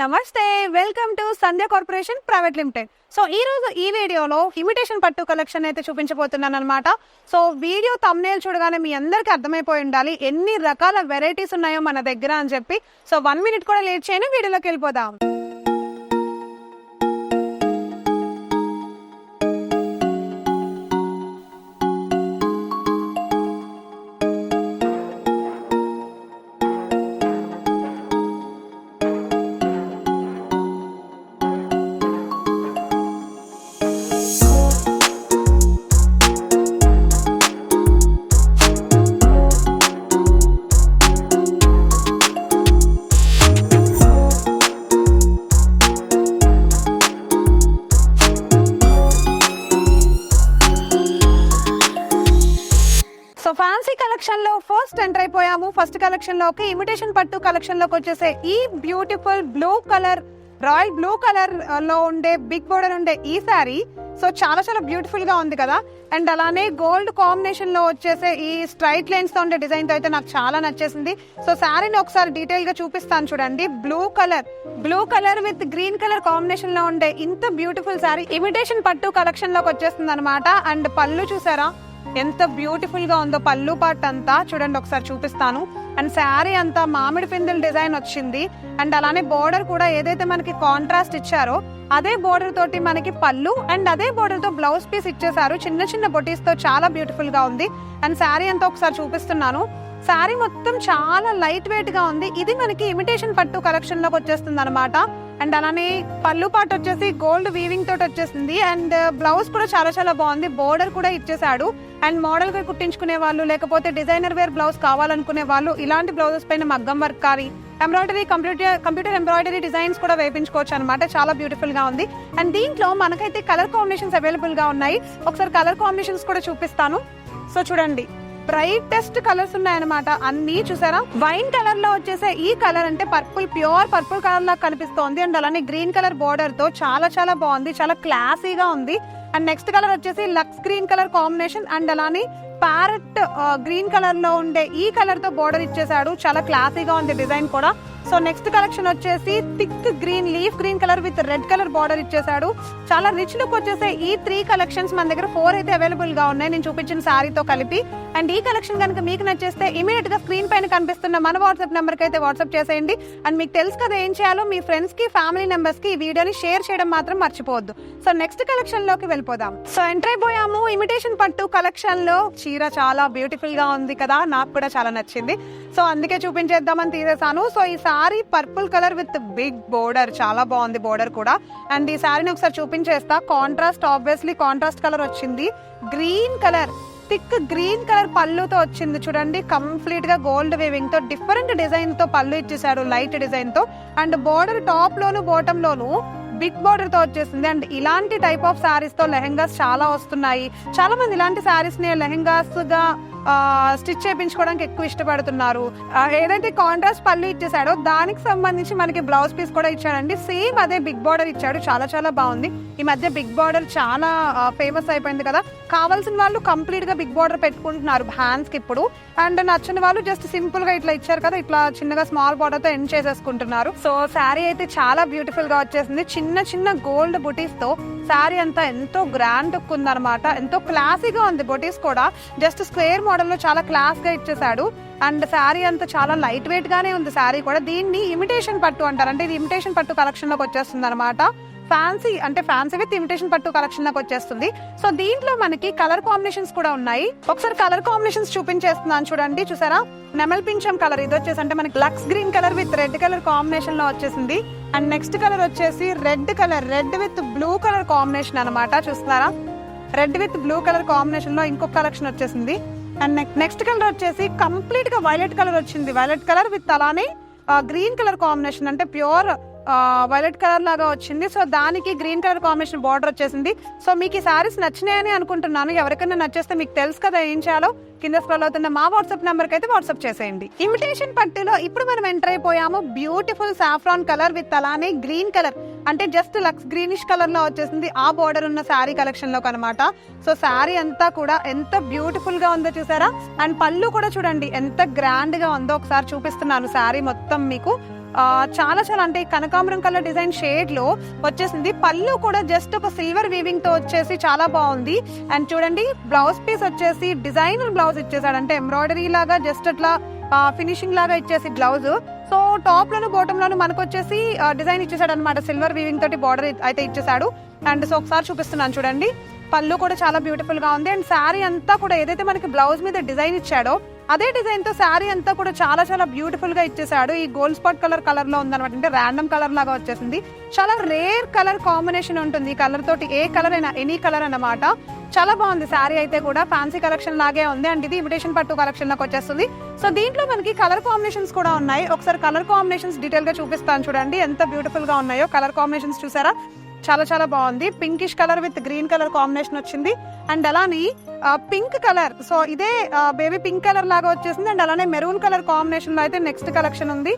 నమస్తే welcome to Sandhya corporation private limited. So ఈ రోజు ఈ వీడియోలో ఇమిటేషన్ పట్టు కలెక్షన్ అయితే చూపించబోతున్నాను అనమాట సో వీడియో తమ్నేల్ చూడగానే మీ అందరికీ అర్థమైపోయి ఉండాలి ఎన్ని రకాల వెరైటీస్ ఉన్నాయో మన దగ్గర అని చెప్పి. సో వన్ మినిట్ కూడా లేట్ చేయను వీడియోలోకి వెళ్ళిపోదాం. కలెక్షన్లో ఫస్ట్ ఎంటర్ అయిపోయాము. ఫస్ట్ కలెక్షన్లోకి ఇమిటేషన్ పట్టు కలెక్షన్లోకి వచ్చేసే ఈ beautiful blue colour royal blue కలర్లో ఉండే బిగ్ బోర్డర్ ఉండే ఈ శారీ. సో చాలా చాలా బ్యూటిఫుల్గా ఉంది కదా. అండ్ అలానే గోల్డ్ కాంబినేషన్లో వచ్చేసే ఈ స్ట్రైట్ లైన్స్తో ఉండే డిజైన్తో అయితే నాకు చాలా నచ్చేసింది. సో శారీని ఒకసారి డీటెయిల్గా చూపిస్తాను చూడండి. Blue colour blue colour with green colour కాంబినేషన్లో ఉండే ఇంత బ్యూటిఫుల్ శారీ ఇమిటేషన్ పట్టు కలెక్షన్లోకి వచ్చేస్తుంది అనమాట అండ్ పళ్ళు చూసారా? ఎంత బ్యూటిఫుల్గా ఉందో పళ్ళు పాట అంతా. చూడండి ఒకసారి చూపిస్తాను. అండ్ శారీ అంతా మామిడి పిందెల డిజైన్ వచ్చింది. అండ్ అలానే బోర్డర్ కూడా ఏదైతే మనకి కాంట్రాస్ట్ ఇచ్చారో అదే బోర్డర్ తోటి మనకి పళ్ళు అండ్ అదే బోర్డర్తో బ్లౌజ్ పీస్ ఇచ్చేసారు చిన్న చిన్న బొటీస్తో చాలా బ్యూటిఫుల్గా ఉంది. అండ్ శారీ అంతా ఒకసారి చూపిస్తున్నాను. శారీ మొత్తం చాలా లైట్ వెయిట్గా ఉంది. ఇది మనకి ఇమిటేషన్ పట్టు కలెక్షన్లోకి వచ్చేస్తుంది అనమాట అండ్ అలానే పళ్ళు పాటు వచ్చేసి గోల్డ్ వీవింగ్ తోటి వచ్చేసింది. అండ్ uh, బ్లౌజ్ కూడా చాలా చాలా బాగుంది. బోర్డర్ కూడా ఇచ్చేసాడు అండ్ మోడల్గా కుట్టించుకునే వాళ్ళు లేకపోతే డిజైనర్ వేర్ బ్లౌజ్ కావాలనుకునే వాళ్ళు ఇలాంటి బ్లౌజెస్ పైన మగ్గం వర్క్ కానీ embroidery computer computer embroidery designs కూడా వేయించుకోవచ్చు అనమాట చాలా బ్యూటిఫుల్గా ఉంది. అండ్ దీంట్లో మనకైతే కలర్ కాంబినేషన్స్ అవైలబుల్గా ఉన్నాయి. ఒకసారి కలర్ కాంబినేషన్స్ కూడా చూపిస్తాను. సో చూడండి. బ్రైటెస్ట్ కలర్స్ ఉన్నాయన్నమాట. అన్ని చూసారా? వైన్ కలర్లో వచ్చేసే ఈ కలర్ అంటే పర్పుల్ ప్యూర్ పర్పుల్ కలర్ లా కనిపిస్తోంది. అండ్ అలానే గ్రీన్ కలర్ బోర్డర్తో చాలా చాలా బాగుంది. చాలా క్లాసీగా ఉంది. అండ్ నెక్స్ట్ కలర్ వచ్చేసి Lux green colour combination. And అలానే ప్యారెట్ గ్రీన్ కలర్లో ఉండే ఈ కలర్తో బోర్డర్ ఇచ్చేసాడు చాలా క్లాసీగా ఉంది డిజైన్ కూడా. సో నెక్స్ట్ కలెక్షన్ వచ్చేసి thick green leaf green colour with red colour border ఇచ్చేసాడు చాలా రిచ్ లుక్ వచ్చేసే ఈ త్రీ కలెక్షన్స్ మన దగ్గర ఫోర్ అయితే అవైలబుల్గా ఉన్నాయి. నేను చూపించిన శారీతో కలిపి. అండ్ ఈ కలెక్షన్ కనుక మీకు నచ్చేస్తే ఇమీడియట్గా స్క్రీన్ పైన కనిపిస్తున్న మన వాట్సాప్ నెంబర్కి అయితే వాట్సాప్ చేసేయండి. అండ్ మీకు తెలుసు కదా ఏం చేయాలో మీ ఫ్రెండ్స్కి ఫ్యామిలీ మెంబర్స్కి ఈ వీడియోని షేర్ చేయడం మాత్రం మర్చిపోవద్దు. సో నెక్స్ట్ కలెక్షన్లోకి వెళ్ళిపోదాం. సో ఎంటర్ అయిపోయాము. ఇమిటేషన్ పట్టు కలెక్షన్లో చీర చాలా బ్యూటిఫుల్గా ఉంది కదా. నాకు కూడా చాలా నచ్చింది. సో అందుకే చూపించేద్దామని తీసేసాను సో ఈ sari purple colour with big border చాలా బాగుంది బోర్డర్ కూడా. అండ్ ఈ సారీని ఒకసారి చూపించేస్తా. కాంట్రాస్ట్ ఆబ్వియస్లీ కాంట్రాస్ట్ కలర్ వచ్చింది. Green colour thick green colour పళ్ళుతో వచ్చింది చూడండి. కంప్లీట్గా గోల్డ్ వేవింగ్తో డిఫరెంట్ డిజైన్తో పళ్ళు ఇచ్చేసాడు లైట్ డిజైన్తో. అండ్ బోర్డర్ టాప్ లోను బాటమ్ లోను బిగ్ బోర్డర్తో వచ్చేసింది. అండ్ ఇలాంటి టైప్ ఆఫ్ సారీస్తో లెహెంగాస్ చాలా వస్తున్నాయి. చాలా మంది ఇలాంటి సారీస్ని లెహెంగాస్గా స్టిచ్ చేయించుకోవడానికి ఎక్కువ ఇష్టపడుతున్నారు. ఏదైతే కాంట్రాస్ట్ పళ్ళు ఇచ్చేసాడో దానికి సంబంధించి మనకి బ్లౌజ్ పీస్ కూడా ఇచ్చాడండి. సేమ్ అదే బిగ్ బార్డర్ ఇచ్చాడు. చాలా చాలా బాగుంది. ఈ మధ్య బిగ్ బార్డర్ చాలా ఫేమస్ అయిపోయింది కదా. కావాల్సిన వాళ్ళు కంప్లీట్గా బిగ్ బార్డర్ పెట్టుకుంటున్నారు హ్యాండ్స్కి ఇప్పుడు. అండ్ నచ్చని వాళ్ళు జస్ట్ సింపుల్గా ఇట్లా ఇచ్చారు కదా ఇట్లా చిన్నగా స్మాల్ బార్డర్తో ఎండ్ చేసేసుకుంటున్నారు. సో శారీ అయితే చాలా బ్యూటిఫుల్గా వచ్చేసింది. చిన్న చిన్న గోల్డ్ బుటీస్తో శారీ అంతా ఎంతో గ్రాండ్ లుక్ ఉందన్నమాట. ఎంతో క్లాసీగా ఉంది బొటీస్ కూడా. జస్ట్ స్క్వేర్ మోడల్లో చాలా క్లాస్గా ఇచ్చేసాడు అండ్ శారీ అంతా చాలా లైట్ వెయిట్ గానే ఉంది శారీ కూడా. దీన్ని ఇమిటేషన్ పట్టు అంటారు. అంటే ఇది ఇమిటేషన్ పట్టు కలెక్షన్లోకి వచ్చేస్తుంది అనమాట ఫ్యాన్సీ అంటే ఫ్యాన్సీ విత్ ఇమిటేషన్ పట్టు కలెక్షన్ నాకు వచ్చేస్తుంది. సో దీంట్లో మనకి కలర్ కాంబినేషన్స్ కూడా ఉన్నాయి. ఒకసారి కలర్ కాంబినేషన్స్ చూపించేస్తున్నాను చూడండి చూసారా? నెమల్ పింఛం కలర్ ఇది వచ్చేసి అంటే మనకి Lux green colour with red colour కాంబినేషన్లో వచ్చేసింది. అండ్ నెక్స్ట్ కలర్ వచ్చేసి red colour red with blue colour combination అనమాట చూస్తున్నారా? రెడ్ విత్ బ్లూ కలర్ కాంబినేషన్లో ఇంకొక కలెక్షన్ వచ్చేసింది. అండ్ నెక్స్ట్ కలర్ వచ్చేసి కంప్లీట్గా వైలెట్ కలర్ వచ్చింది. వైలెట్ కలర్ విత్ అలానే గ్రీన్ కలర్ కాంబినేషన్ అంటే ప్యూర్ వైలెట్ కలర్ లాగా వచ్చింది. సో దానికి గ్రీన్ కలర్ కాంబినేషన్ బార్డర్ వచ్చేసింది. సో మీకు ఈ సారీస్ నచ్చినాయని అనుకుంటున్నాను. ఎవరికైనా నచ్చేస్తే మీకు తెలుసు కదా ఏం చేయాలో. కింద స్క్రోల్ అవుతున్న మా వాట్సాప్ నెంబర్కి అయితే వాట్సాప్ చేసేయండి. ఇమిటేషన్ పట్టులో ఇప్పుడు మనం ఎంటర్ అయిపోయాము. బ్యూటిఫుల్ సాఫ్రాన్ కలర్ విత్ అలానే గ్రీన్ కలర్. అంటే జస్ట్ లక్స్ గ్రీనిష్ కలర్లో వచ్చేసింది. ఆ బార్డర్ ఉన్న శారీ కలెక్షన్లో అనమాట సో శారీ అంతా కూడా ఎంత బ్యూటిఫుల్గా ఉందో చూసారా? అండ్ పళ్ళు కూడా చూడండి ఎంత గ్రాండ్గా ఉందో ఒకసారి చూపిస్తున్నాను శారీ మొత్తం మీకు. చాలా చాలా అంటే కనకాంబరం కలర్ డిజైన్ షేడ్లో వచ్చేసింది. పళ్ళు కూడా జస్ట్ ఒక సిల్వర్ వీవింగ్తో వచ్చేసి చాలా బాగుంది. అండ్ చూడండి బ్లౌజ్ పీస్ వచ్చేసి డిజైనర్ బ్లౌజ్ ఇచ్చేసాడు. అంటే ఎంబ్రాయిడరీ లాగా జస్ట్ అట్లా ఫినిషింగ్ లాగా ఇచ్చేసి బ్లౌజ్ సో టాప్ లోను బాటమ్ లోను మనకు వచ్చేసి డిజైన్ ఇచ్చేసాడు అనమాట సిల్వర్ వీవింగ్ తోటి బార్డర్ అయితే ఇచ్చేసాడు. అండ్ సో ఒకసారి చూపిస్తున్నాను చూడండి. పళ్ళు కూడా చాలా బ్యూటిఫుల్గా ఉంది. అండ్ శారీ అంతా కూడా ఏదైతే మనకి బ్లౌజ్ మీద డిజైన్ ఇచ్చాడో అదే డిజైన్తో శారీ అంతా కూడా చాలా చాలా బ్యూటిఫుల్గా ఇచ్చేసాడు. ఈ గోల్డ్ స్పాట్ కలర్ కలర్లో ఉందన్నమాట. అంటే ర్యాండమ్ కలర్ లాగా వచ్చేసింది. చాలా రేర్ కలర్ కాంబినేషన్ ఉంటుంది. ఈ కలర్ తోటి ఏ కలర్ అయినా ఎనీ కలర్ అన్నమాట. చాలా బాగుంది శారీ అయితే కూడా. ఫ్యాన్సీ కలెక్షన్ లాగే ఉంది. అండ్ ఇది ఇమిటేషన్ పట్టు కలెక్షన్లోకి వచ్చేస్తుంది. సో దీంట్లో మనకి కలర్ కాంబినేషన్స్ కూడా ఉన్నాయి. ఒకసారి కలర్ కాంబినేషన్స్ డీటెయిల్గా చూపిస్తాను చూడండి. ఎంత బ్యూటిఫుల్గా ఉన్నాయో. కలర్ కాంబినేషన్స్ చూసారా? చాలా చాలా బాగుంది. Pinkish colour with green colour combination వచ్చింది. అండ్ అలానే పింక్ కలర్ సో ఇదే బేబీ పింక్ కలర్ లాగా వచ్చేసింది. అండ్ అలానే మెరూన్ కలర్ కాంబినేషన్లో అయితే నెక్స్ట్ కలెక్షన్ ఉంది.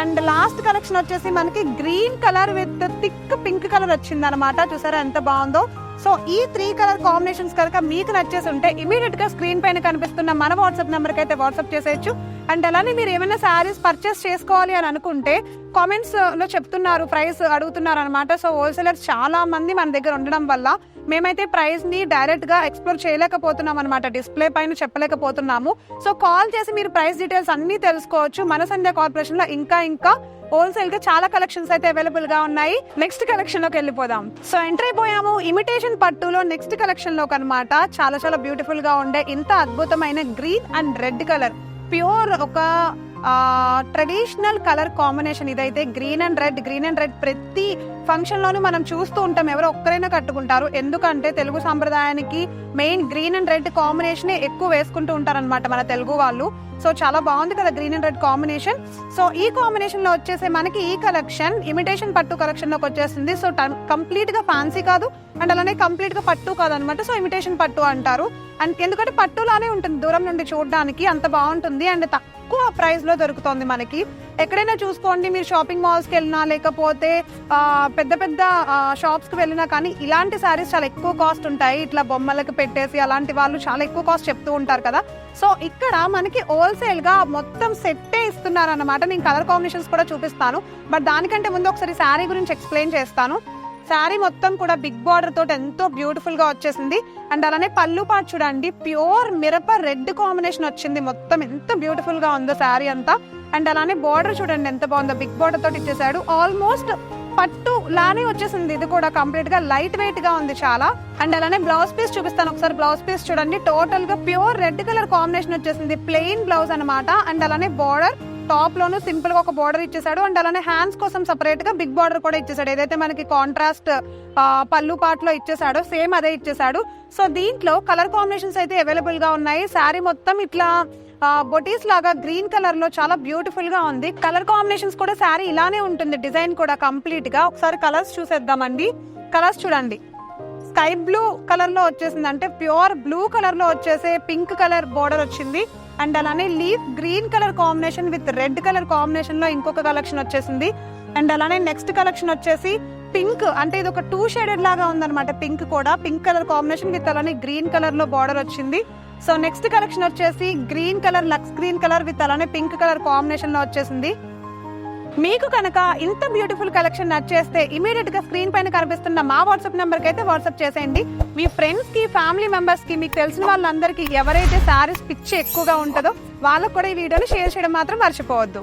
అండ్ లాస్ట్ కలెక్షన్ వచ్చేసి మనకి green colour with thick pink colour వచ్చింది అనమాట చూసారా ఎంత బాగుందో? సో ఈ త్రీ కలర్ కాంబినేషన్స్ కనుక మీకు నచ్చేసి ఉంటే ఇమీడియట్గా స్క్రీన్ పైన కనిపిస్తున్న మన వాట్సాప్ నెంబర్కి అయితే వాట్సాప్ చేసేయచ్చు. అండ్ అలానే మీరు ఏమైనా శారీస్ పర్చేస్ చేసుకోవాలి అని అనుకుంటే కామెంట్స్లో చెప్తున్నారు ప్రైస్ అడుగుతున్నారు అనమాట సో హోల్సేలర్స్ చాలా మంది మన దగ్గర ఉండడం వల్ల మేమైతే ప్రైస్ని డైరెక్ట్గా ఎక్స్ప్లోర్ చేయలేకపోతున్నాం అనమాట డిస్ప్లే పైన చెప్పలేకపోతున్నాము. సో కాల్ చేసి మీరు ప్రైస్ డీటెయిల్స్ అన్ని తెలుసుకోవచ్చు. మన సంధ్య కార్పొరేషన్లో ఇంకా ఇంకా హోల్సేల్గా చాలా కలెక్షన్స్ అయితే అవైలబుల్గా ఉన్నాయి. నెక్స్ట్ కలెక్షన్లోకి వెళ్ళిపోదాం. సో ఎంటర్ అయిపోయాము. ఇమిటేషన్ పట్టులో నెక్స్ట్ కలెక్షన్లోకి అనమాట చాలా చాలా బ్యూటిఫుల్గా ఉండే ఇంత అద్భుతమైన green and red colour pure ఒక ట్రెడిషనల్ కలర్ కాంబినేషన్ ఇదైతే green and red green and red ప్రతి ఫంక్షన్లోనూ మనం చూస్తూ ఉంటాం ఎవరో ఒక్కరైనా కట్టుకుంటారు. ఎందుకంటే తెలుగు సాంప్రదాయానికి main green and red combination ఎక్కువ వేసుకుంటూ ఉంటారనమాట మన తెలుగు వాళ్ళు. సో చాలా బాగుంది కదా green and red combination. So ఈ కాంబినేషన్లో వచ్చేసి మనకి ఈ కలెక్షన్ ఇమిటేషన్ పట్టు కలెక్షన్లోకి వచ్చేసింది. సో కంప్లీట్గా ఫ్యాన్సీ కాదు అండ్ అలానే కంప్లీట్గా పట్టు కాదనమాట సో ఇమిటేషన్ పట్టు అంటారు. అండ్ ఎందుకంటే పట్టులానే ఉంటుంది దూరం నుండి చూడడానికి అంత బాగుంటుంది అండ్ తక్కువ ప్రైస్లో దొరుకుతుంది మనకి. ఎక్కడైనా చూసుకోండి మీరు షాపింగ్ మాల్స్కి వెళ్ళినా లేకపోతే పెద్ద పెద్ద షాప్స్కి వెళ్ళినా కానీ ఇలాంటి శారీస్ చాలా ఎక్కువ కాస్ట్ ఉంటాయి. ఇట్లా బొమ్మలకు పెట్టేసి అలాంటి వాళ్ళు చాలా ఎక్కువ కాస్ట్ చెప్తూ ఉంటారు కదా. సో ఇక్కడ మనకి హోల్సేల్గా మొత్తం సెట్టే ఇస్తున్నారు అనమాట నేను కలర్ కాంబినేషన్స్ కూడా చూపిస్తాను. బట్ దానికంటే ముందు ఒకసారి శారీ గురించి ఎక్స్ప్లెయిన్ చేస్తాను. శారీ మొత్తం కూడా బిగ్ బార్డర్ తోటి ఎంతో బ్యూటిఫుల్గా వచ్చేసింది. అండ్ అలానే పళ్ళు పాటు చూడండి ప్యూర్ మిరప రెడ్ కాంబినేషన్ వచ్చింది. మొత్తం ఎంత బ్యూటిఫుల్గా ఉందో శారీ అంతా. అండ్ అలానే బార్డర్ చూడండి ఎంత బాగుందో. బిగ్ బార్డర్ తోటి ఇచ్చేసాడు. ఆల్మోస్ట్ పట్టు లానే వచ్చేసింది. ఇది కూడా కంప్లీట్గా లైట్ వెయిట్గా ఉంది చాలా. అండ్ అలానే బ్లౌజ్ పీస్ చూపిస్తాను ఒకసారి. బ్లౌజ్ పీస్ చూడండి. టోటల్గా ప్యూర్ రెడ్ కలర్ కాంబినేషన్ వచ్చేసింది. ప్లెయిన్ బ్లౌజ్ అన్నమాట. అండ్ అలానే బార్డర్ టాప్ లోను సింపుల్గా ఒక బార్డర్ ఇచ్చేసాడు. అండ్ అలానే హ్యాండ్స్ కోసం సపరేట్గా బిగ్ బార్డర్ కూడా ఇచ్చేసాడు. ఏదైతే మనకి కాంట్రాస్ట్ పళ్ళు పార్ట్లో ఇచ్చేసాడో సేమ్ అదే ఇచ్చేసాడు. సో దీంట్లో కలర్ కాంబినేషన్స్ అయితే అవైలబుల్గా ఉన్నాయి. శారీ మొత్తం ఇట్లా బొటీస్ లాగా గ్రీన్ కలర్లో చాలా బ్యూటిఫుల్గా ఉంది. కలర్ కాంబినేషన్స్ కూడా శారీ ఇలానే ఉంటుంది. డిజైన్ కూడా కంప్లీట్గా ఒకసారి కలర్స్ చూసేద్దామండి. కలర్స్ చూడండి. స్కై బ్లూ కలర్లో వచ్చేసింది అంటే ప్యూర్ బ్లూ కలర్లో వచ్చేసే పింక్ కలర్ బోర్డర్ వచ్చింది. అండ్ అలానే leaf green colour combination with red colour కాంబినేషన్లో ఇంకొక కలెక్షన్ వచ్చేసింది. అండ్ అలానే నెక్స్ట్ కలెక్షన్ వచ్చేసి పింక్ అంటే ఇది ఒక టూ షేడెడ్ లాగా ఉందన్నమాట. పింక్ కూడా. పింక్ కలర్ కాంబినేషన్ విత్ అలానే గ్రీన్ కలర్లో బార్డర్ వచ్చింది. సో నెక్స్ట్ కలెక్షన్ వచ్చేసి green colour Lux green colour with అలానే పింక్ కలర్ కాంబినేషన్లో వచ్చేసింది. మీకు కనుక ఇంత బ్యూటిఫుల్ కలెక్షన్ నచ్చేస్తే ఇమీడియట్గా స్క్రీన్ పైన కనిపిస్తున్న మా వాట్సాప్ నెంబర్ అయితే వాట్సాప్ చేసేయండి. మీ ఫ్రెండ్స్కి ఫ్యామిలీ మెంబర్స్కి మీకు తెలిసిన వాళ్ళందరికీ ఎవరైతే శారీస్ పిచ్చి ఎక్కువగా ఉంటుందో వాళ్ళకు కూడా ఈ వీడియోని షేర్ చేయడం మాత్రం మర్చిపోవద్దు.